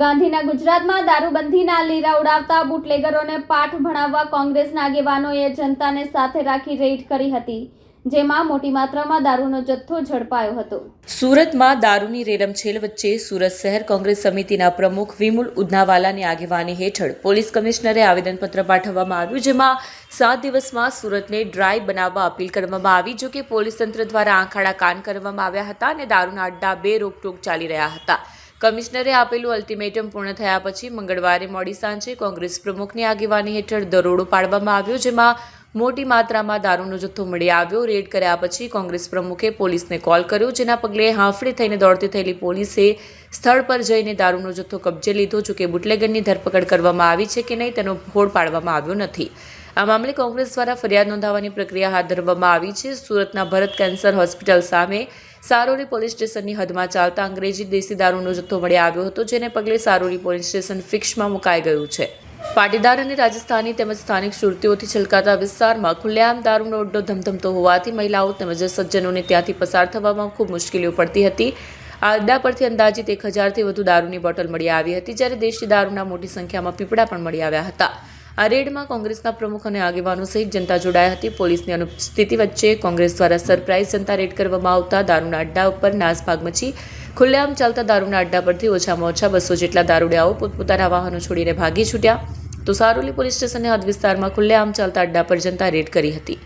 ગાંધીના ગુજરાતમાં દારૂબંધીના લીરા ઉડાવતા બુટલેગરોને પાઠ ભણાવવા કોંગ્રેસના આગેવાનોએ જનતાને સાથે રાખી રેડ કરી હતી, જેમાં મોટી માત્રામાં દારૂનો જથ્થો ઝડપાયો હતો. સુરતમાં દારૂની રેલમછેલ વચ્ચે સુરત શહેર કોંગ્રેસ સમિતિના પ્રમુખ વિમુલ ઉધનાવાલાની આગેવાની હેઠળ પોલીસ કમિશનરે આવેદનપત્ર પાઠવવામાં આવ્યું, જેમાં સાત દિવસમાં સુરતને ડ્રાય બનાવવા અપીલ કરવામાં આવી જો કે પોલીસ તંત્ર દ્વારા આંખાડા કાન કરવામાં આવ્યા હતા અને દારૂના અડ્ડા બે રોકટોક ચાલી રહ્યા હતા. કમિશનરે આપેલું અલ્ટિમેટમ પૂર્ણ થયા પછી મંગળવારે મોડી સાંજે કોંગ્રેસ પ્રમુખની આગેવાની હેઠળ દરોડો પાડવામાં આવ્યો, જેમાં મોટી માત્રામાં દારૂનો જથ્થો મળી આવ્યો. રેડ કર્યા પછી કોંગ્રેસ પ્રમુખે પોલીસને કોલ કર્યો, જેના પગલે હાંફળી થઈને દોડતી થયેલી પોલીસે સ્થળ પર જઈને દારૂનો જથ્થો કબજે લીધો, જોકે બુટલેગરની ધરપકડ કરવામાં આવી છે કે નહીં તેનો ફોડ પાડવામાં આવ્યો નથી. આ મામલે કોંગ્રેસ દ્વારા ફરિયાદ નોંધાવવાની પ્રક્રિયા હાથ ધરવામાં આવી છે. સુરતના ભરત કેન્સર હોસ્પિટલ સામે સારોલી પોલીસ સ્ટેશનની હદમાં ચાલતા અંગ્રેજી દેશી દારૂનો જથ્થો મળી આવ્યો હતો, જેને પગલે સારોલી પોલીસ સ્ટેશન ફિક્સમાં મુકાઈ ગયું છે. પાટીદાર અને રાજસ્થાની તેમજ સ્થાનિક સુરતીઓથી છલકાતા વિસ્તારમાં ખુલ્લેઆમ દારૂનો અડ્ડો ધમધમતો હોવાથી મહિલાઓ તેમજ સજ્જનોને ત્યાંથી પસાર થવામાં ખૂબ મુશ્કેલીઓ પડતી હતી. આ અડ્ડા પરથી અંદાજિત એક હજારથી વધુ દારૂની બોટલ મળી આવી હતી, જ્યારે દેશી દારૂના મોટી સંખ્યામાં પીપળા પણ મળી આવ્યા હતા. આ રેડમાં કોંગ્રેસના પ્રમુખ અને આગેવાનો સહિત જનતા જોડાઈ હતી. પોલીસની અનુપસ્થિતિ વચ્ચે કોંગ્રેસ દ્વારા સરપ્રાઇઝ જનતા રેડ કરવામાં આવતા દારૂના અડ્ડા ઉપર નાસભાગ મચી ખુલ્લેઆમ ચાલતા દારૂના અડ્ડા પરથી ઓછામાં ઓછા બસો જેટલા દારૂડિયાઓ પોતપોતાના વાહનો છોડીને ભાગી છૂટ્યા. તો સારોલી પોલીસ સ્ટેશનના હદ વિસ્તારમાં ખુલ્લેઆમ ચાલતા અડ્ડા પર જનતા રેડ કરી હતી.